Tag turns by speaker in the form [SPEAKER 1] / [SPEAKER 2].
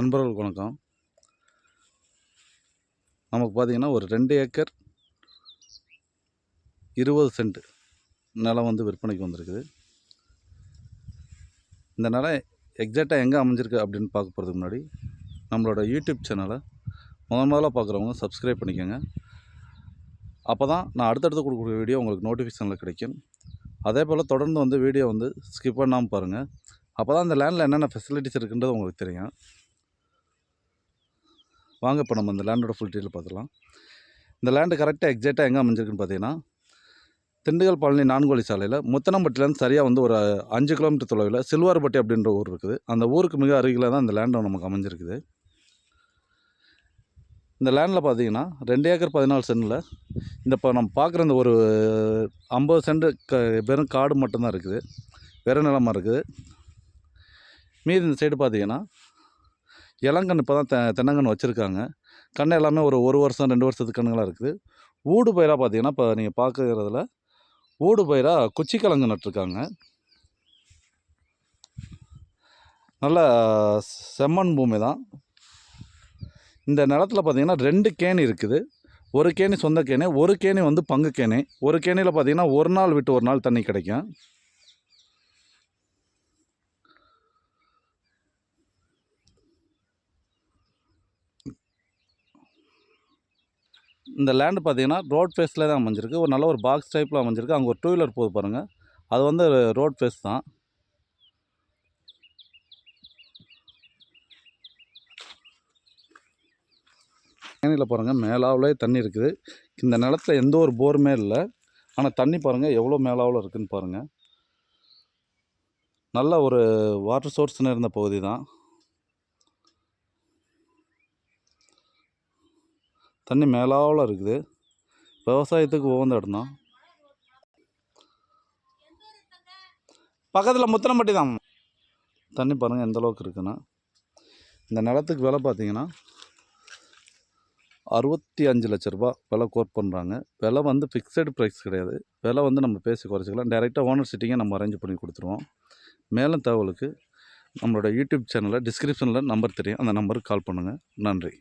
[SPEAKER 1] நண்பர்களுக்கு வணக்கம். நமக்கு பார்த்தீங்கன்னா ஒரு ரெண்டு ஏக்கர் இருபது சென்ட் நிலம் வந்து விற்பனைக்கு வந்திருக்குது. இந்த நிலம் எக்ஸாக்டாக எங்கே அமைஞ்சிருக்கு அப்படின்னு பார்க்க போகிறதுக்கு முன்னாடி நம்மளோட யூடியூப் சேனலை முதல் முதல்ல பார்க்குறவங்க சப்ஸ்கிரைப் பண்ணிக்கோங்க. அப்போ தான் நான் அடுத்தடுத்து கொடுக்குற வீடியோ உங்களுக்கு நோட்டிஃபிகேஷனில் கிடைக்கும். அதே போல் தொடர்ந்து வந்து வீடியோ வந்து ஸ்கிப் பண்ணாமல் பாருங்கள் அப்போ தான் அந்த லேண்டில் என்னென்ன ஃபெசிலிட்டிஸ் இருக்குன்றது உங்களுக்கு தெரியும். வாங்க இப்போ நம்ம இந்த லேண்டோட ஃபுல் டீட்டெயில் பார்த்துக்கலாம் இந்த லேண்டு கரெக்டாக எக்ஸாக்டாக எங்கே அமைஞ்சிருக்குன்னு பார்த்தீங்கன்னா திண்டுக்கல் பழனி நான்கோழி சாலையில் முத்தனம்பட்டிலேருந்து சரியாக வந்து ஒரு அஞ்சு கிலோமீட்டர் தொலைவில் சில்வார்பட்டி அப்படின்ற ஊர் இருக்குது. அந்த ஊருக்கு மிக அருகில் தான் இந்த லேண்டு நமக்கு அமைஞ்சிருக்குது. இந்த லேண்டில் பார்த்தீங்கன்னா ரெண்டு ஏக்கர் பதினாலு சென்டில் இந்த இப்போ நம்ம பார்க்குற இந்த ஒரு ஐம்பது சென்ட் க வெறும் காடு மட்டும்தான் இருக்குது. வெறும் நிலமாக இருக்குது. மீதி இந்த சைடு பார்த்தீங்கன்னா இளங்கன்று இப்போ தான் தெ தென்னங்கன்று வச்சுருக்காங்க. கன்று எல்லாமே ஒரு ஒரு வருஷம் ரெண்டு வருஷத்துக்கு கன்றுங்களாக இருக்குது. ஊடு பயிராக பார்த்தீங்கன்னா இப்போ நீங்கள் பார்க்குறதுல ஊடு பயிராக குச்சிக்கிழங்கு நட்டிருக்காங்க. நல்ல செம்மண் பூமி தான். இந்த நிலத்துல பார்த்தீங்கன்னா ரெண்டு கேணி இருக்குது. ஒரு கேணி சொந்த கேணி ஒரு கேணி வந்து பங்கு கேணி. ஒரு கேணியில் பார்த்தீங்கன்னா ஒரு நாள் விட்டு ஒரு நாள் தண்ணி கிடைக்கும். இந்த லேண்டு பார்த்தீங்கன்னா ரோட் ஃபேஸில் தான் அமைஞ்சிருக்கு. ஒரு நல்ல ஒரு பாக்ஸ் டைப்பில் அமைஞ்சிருக்கு. அங்கே ஒரு டூ வீலர் போகுது பாருங்கள் அது வந்து ரோட் ஃபேஸ் தான். கேணியில் பாருங்கள் மேலாவில் தண்ணி இருக்குது. இந்த நிலத்துல எந்த ஒரு போருமே இல்லை. ஆனால் தண்ணி பாருங்கள் எவ்வளோ மேலாவில் இருக்குதுன்னு பாருங்கள் நல்ல ஒரு வாட்டர் சோர்ஸ்னு இருந்த பகுதி தான். தண்ணி மேலாவில் இருக்குது. விவசாயத்துக்கு உகந்த இடம் தான் பக்கத்தில் முத்தனம்பட்டி தான். தண்ணி பாருங்கள் எந்த அளவுக்கு இருக்குன்னா. இந்த நிலத்துக்கு விலை பார்த்தீங்கன்னா அறுபத்தி அஞ்சு லட்ச ரூபா விலை கோட் பண்ணுறாங்க விலை வந்து ஃபிக்ஸடு ப்ரைஸ் கிடையாது. விலை வந்து நம்ம பேசி குறைச்சிக்கலாம். டைரெக்டாக ஓனர் சிட்டிங்கை நம்ம அரேஞ்ச் பண்ணி கொடுத்துருவோம். மேலும் தகவலுக்கு நம்மளோட யூடியூப் சேனலில் டிஸ்கிரிப்ஷனில் நம்பர் தெரியும். அந்த நம்பருக்கு கால் பண்ணுங்கள் நன்றி.